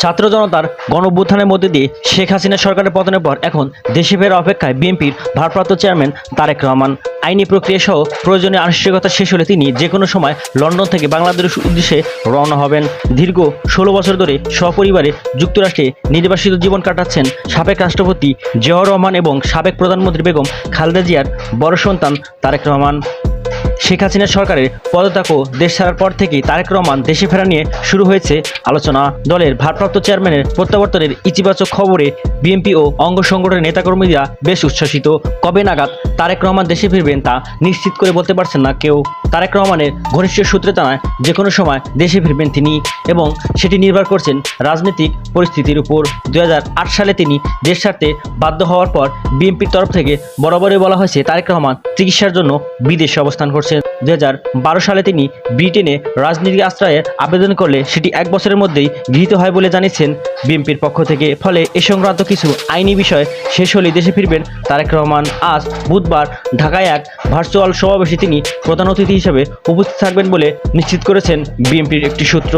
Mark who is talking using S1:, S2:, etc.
S1: ছাত্র জনতার গণঅভ্যুত্থানের মধ্যে দিয়ে শেখ হাসিনা সরকারের পতনের পর এখন দেশে ফেরার অপেক্ষায় বিএনপির ভারপ্রাপ্ত চেয়ারম্যান তারেক রহমান। আইনি প্রক্রিয়া সহ প্রয়োজনীয় আনুষ্ঠানিকতা শেষ হলে তিনি যে কোনো সময় লন্ডন থেকে বাংলাদেশের উদ্দেশ্যে রওনা হবেন। দীর্ঘ ষোলো বছর ধরে সপরিবারে যুক্তরাষ্ট্রে নির্বাসিত জীবন কাটাচ্ছেন সাবেক রাষ্ট্রপতি জিয়াউর রহমান এবং সাবেক প্রধানমন্ত্রী বেগম খালেদা জিয়ার বড় সন্তান তারেক রহমান। শেখ হাসিনা সরকারের পদত্যাগ দেশ ছাড়ার পর থেকেই তারেক রহমান দেশে ফেরা নিয়ে শুরু হয়েছে আলোচনা। দলের ভারপ্রাপ্ত চেয়ারম্যানের প্রত্যাবর্তনের ইতিবাচক খবরে বিএনপি ও অঙ্গ সংগঠনের নেতাকর্মীরা বেশ উচ্ছ্বসিত। কবে নাগাদ তারেক রহমান দেশে ফিরবেন তা নিশ্চিত করে বলতে পারছেন না কেউ। তারেক রহমানের ঘনিষ্ঠ সূত্রে জানায় যে কোনো সময় দেশে ফিরবেন তিনি এবং সেটি নির্ভর করছেন রাজনৈতিক পরিস্থিতির উপর। দু হাজার আট সালে তিনি দেশ ছাড়তে বাধ্য হওয়ার পর বিএনপির তরফ থেকে বরাবরই বলা হয়েছে, তারেক রহমান চিকিৎসার জন্য বিদেশে অবস্থান করছেন। দু হাজার বারো সালে তিনি ব্রিটেনে রাজনীতিক আশ্রয়ের আবেদন করলে সেটি এক বছরের মধ্যেই গৃহীত হয় বলে জানিয়েছেন বিএনপির পক্ষ থেকে। ফলে এ সংক্রান্ত কিছু আইনি বিষয় শেষ হলে দেশে ফিরবেন তারেক রহমান। আজ বুধবার ঢাকায় এক ভার্চুয়াল সমাবেশে তিনি প্রধান অতিথি হিসেবে উপস্থিত থাকবেন বলে নিশ্চিত করেছেন বিএনপির একটি সূত্র।